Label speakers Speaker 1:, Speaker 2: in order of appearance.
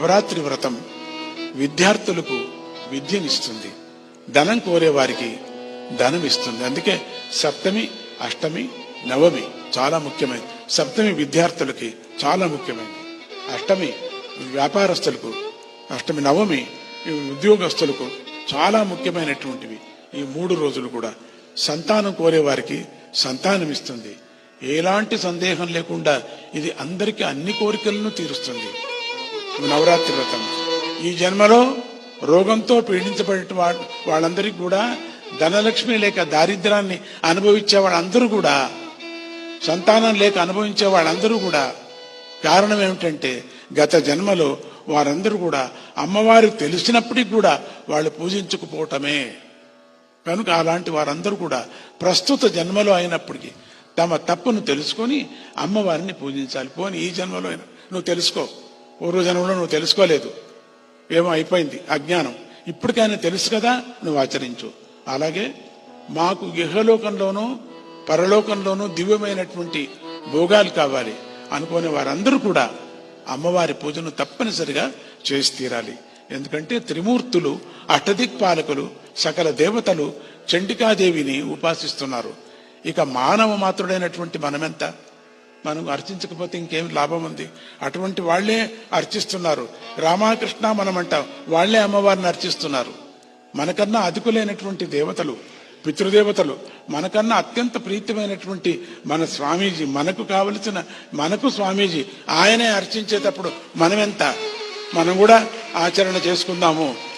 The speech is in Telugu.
Speaker 1: నవరాత్రి వ్రతం విద్యార్థులకు విద్యనిస్తుంది. ధనం కోరే వారికి ధనం ఇస్తుంది అందుకే సప్తమి అష్టమి నవమి చాలా ముఖ్యమైనది. సప్తమి విద్యార్థులకి చాలా ముఖ్యమైనది. అష్టమి వ్యాపారస్తులకు అష్టమి నవమి ఈ ఉద్యోగస్తులకు చాలా ముఖ్యమైనటువంటివి. ఈ మూడు రోజులు కూడా సంతానం కోరే వారికి సంతానం ఇస్తుంది ఎలాంటి సందేహం లేకుండా ఇది అందరికీ అన్ని కోరికలను తీరుస్తుంది. నవరాత్రి వ్రతం. ఈ జన్మలో రోగంతో పీడించబడిన వాళ్ళందరికీ కూడా ధనలక్ష్మి లేక దారిద్రాన్ని అనుభవించే వాళ్ళందరూ కూడా సంతానం లేక అనుభవించే వాళ్ళందరూ కూడా కారణం ఏమిటంటే గత జన్మలో వారందరూ కూడా అమ్మవారు తెలిసినప్పటికి కూడా వాళ్ళు పూజించకపోవటమే. కనుక అలాంటి వారందరూ కూడా ప్రస్తుత జన్మలో అయినప్పటికీ తమ తప్పును తెలుసుకొని అమ్మవారిని పూజించాలి. పోని ఈ జన్మలో అయినా నువ్వు తెలుసుకో. పూర్వజనంలో నువ్వు తెలుసుకోలేదు. ఏమో అయిపోయింది అజ్ఞానం. ఇప్పటికైనా తెలుసు కదా నువ్వు ఆచరించు. అలాగే మాకు ఇహలోకంలోనూ పరలోకంలోనూ దివ్యమైనటువంటి భోగాలు కావాలి. అనుకునే వారందరూ కూడా అమ్మవారి పూజను తప్పనిసరిగా చేసి తీరాలి. ఎందుకంటే త్రిమూర్తులు అష్టదిక్పాలకులు సకల దేవతలు చండికాదేవిని ఉపాసిస్తున్నారు. ఇక మానవ మాత్రుడైనటువంటి మనమెంత? మనం అర్చించకపోతే ఇంకేం లాభం ఉంది? అటువంటి వాళ్ళే అర్చిస్తున్నారు. రామకృష్ణ మనం అంటాం వాళ్ళే అమ్మవారిని అర్చిస్తున్నారు. మనకన్నా అధికులైనటువంటి దేవతలు పితృదేవతలు మనకన్నా అత్యంత ప్రీతిమైనటువంటి మన స్వామీజీ మనకు కావలసిన మనకు స్వామీజీ ఆయనే అర్చించేటప్పుడు మనమెంత? మనం కూడా ఆచరణ చేసుకుందాము.